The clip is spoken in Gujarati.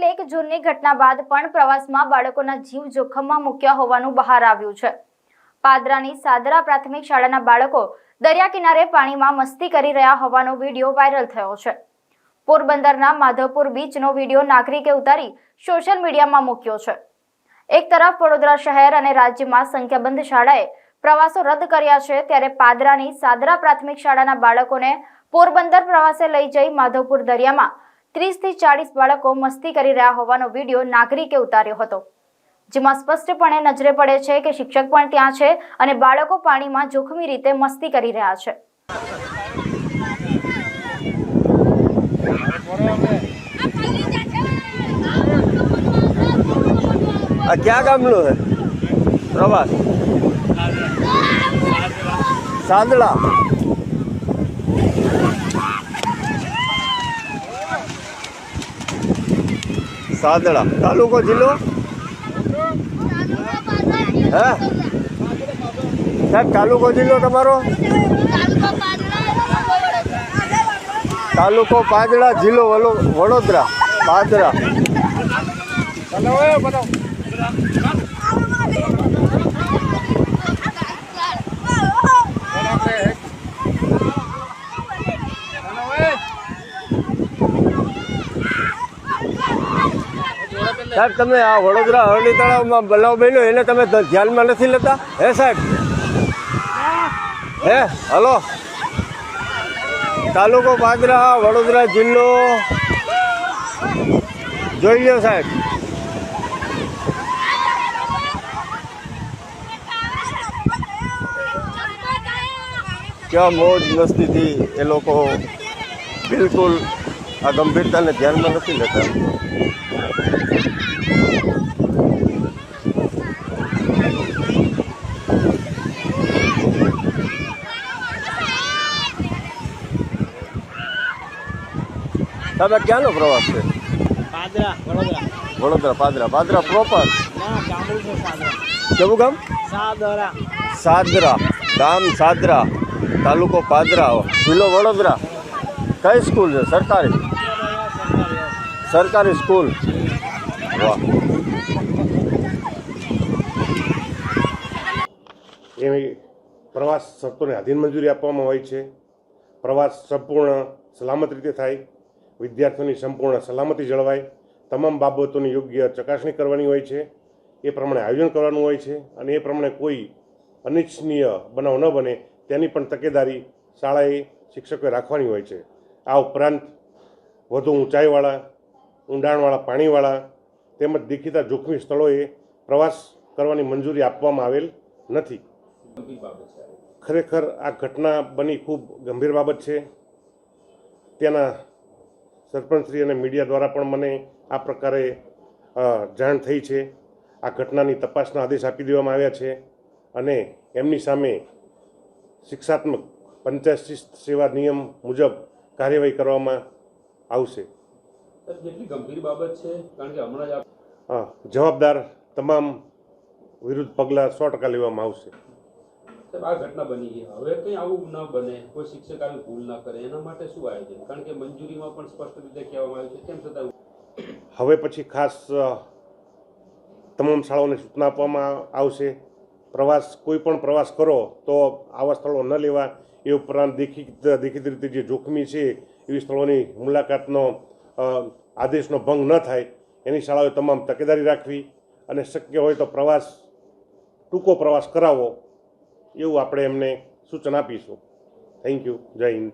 જૂનની ઘટના બાદ પણ પ્રવાસમાં બાળકોના જીવ જોખમમાં મૂક્યા હોવાનું બહાર આવ્યું છે. પાદરાની સાદરા પ્રાથમિક શાળાના બાળકો દરિયા કિનારે પાણીમાં મસ્તી કરી રહ્યા હોવાનો વીડિયો વાયરલ થયો છે. પોરબંદરના માધવપુર બીચનો વીડિયો નાગરિકે ઉતારી સોશિયલ મીડિયામાં મૂક્યો છે. એક તરફ વડોદરા શહેર અને રાજ્યમાં સંખ્યાબંધ શાળાએ પ્રવાસો રદ કર્યા છે, ત્યારે પાદરાની સાદરા પ્રાથમિક શાળાના બાળકોને પોરબંદર પ્રવાસે લઈ જઈ માધવપુર દરિયામાં ત્રીસથી ચાળીસ બાળકો મસ્તી કરી રહ્યા હોવાનો વીડિયો નાગરિકે ઉતાર્યો હતો. જેમાં સ્પષ્ટપણે નજરે પડે છે કે શિક્ષક પણ ત્યાં છે અને બાળકો પાણીમાં જોખમી રીતે મસ્તી કરી રહ્યા છે. ક્યાં ગામનો છે? પ્રવાસ? સાંદળા સાંદળા તાલુકો જિલ્લો? હે? સાહેબ તાલુકો જિલ્લો તમારો? તાલુકો પાદડા જિલ્લો વડોદરા. પાદરા. સાહેબ, તમે આ વડોદરા હરણી તળાવમાં બનાવ બન્યો, એને તમે ધ્યાનમાં નથી લેતા? હે સાહેબ? હે, હલો? તાલુકો પાદરા વડોદરા જિલ્લો. જોઈ લો સાહેબ. ક્યાં મોજ મસ્તીથી એ લોકો બિલકુલ આ ગંભીરતાને ધ્યાનમાં નથી લેતા. તમે ક્યાંનો પ્રવાસ છે? પાદરા વડોદરા. વડોદરા પાદરા. પાદરા પ્રોપર કેવું ગામ? સાદરા. સાદરા. ગામ સાદરા. તાલુકો પાદરા. જિલ્લો વડોદરા. કઈ સ્કૂલ છે? સરકારી? સરકારી સ્કૂલ. વાહ. એવી પ્રવાસ શરતોને આધીન મંજૂરી આપવામાં હોય છે. પ્રવાસ સંપૂર્ણ સલામત રીતે થાય. વિદ્યાર્થીઓની સંપૂર્ણ સલામતી જળવાય. તમામ બાબતોની યોગ્ય ચકાસણી કરવાની હોય છે. એ પ્રમાણે આયોજન કરવાનું હોય છે અને એ પ્રમાણે કોઈ અનિચ્છનીય બનાવ ન બને. તેની પણ તકેદારી શાળાએ શિક્ષકોએ રાખવાની હોય છે. આ ઉપરાંત વધુ ઊંચાઈવાળા, ઊંડાણવાળા, પાણીવાળા તેમજ દેખીતા જોખમી સ્થળોએ પ્રવાસ કરવાની મંજૂરી આપવામાં આવેલ નથી. ખરેખર આ ઘટના બની ખૂબ ગંભીર બાબત છે. ત્યાંના સરપંચશ્રી અને મીડિયા દ્વારા પણ મને આ પ્રકારે જાણ થઈ છે. આ ઘટનાની તપાસના આદેશ આપી દેવામાં આવ્યા છે અને એમની સામે શિક્ષાત્મક પંચાયત સેવા નિયમ મુજબ કાર્યવાહી કરવામાં આવશે. સાહેબ, કેટલી ગંભીર બાબત છે? કારણ કે હમણાં જ આપ જવાબદાર તમામ વિરુદ્ધ પગલાં સો ટકા લેવામાં આવશે. આ ઘટના બની ગઈ. હવે કંઈ આવું ન બને. કોઈ શિક્ષક આવી ભૂલ ન કરે. એના માટે શું આયોજન? કારણ કે મંજૂરીમાં પણ સ્પષ્ટ રીતે કહેવામાં આવ્યું છે. તેમ છતાં હવે પછી ખાસ તમામ શાળાઓને સૂચના આપવામાં આવશે. પ્રવાસ કોઈ પણ પ્રવાસ કરો તો આવા સ્થળો ન લેવા. એ ઉપરાંત દેખી દેખીતી રીતે જે જોખમી છે, એવી સ્થળોની મુલાકાતનો આદેશનો ભંગ ન થાય, એની શાળાઓએ તમામ તકેદારી રાખવી અને શક્ય હોય તો પ્રવાસ, ટૂંકો પ્રવાસ કરાવો, એવું આપણે એમને સૂચન આપીશું. થેન્ક યુ જય હિન્દ.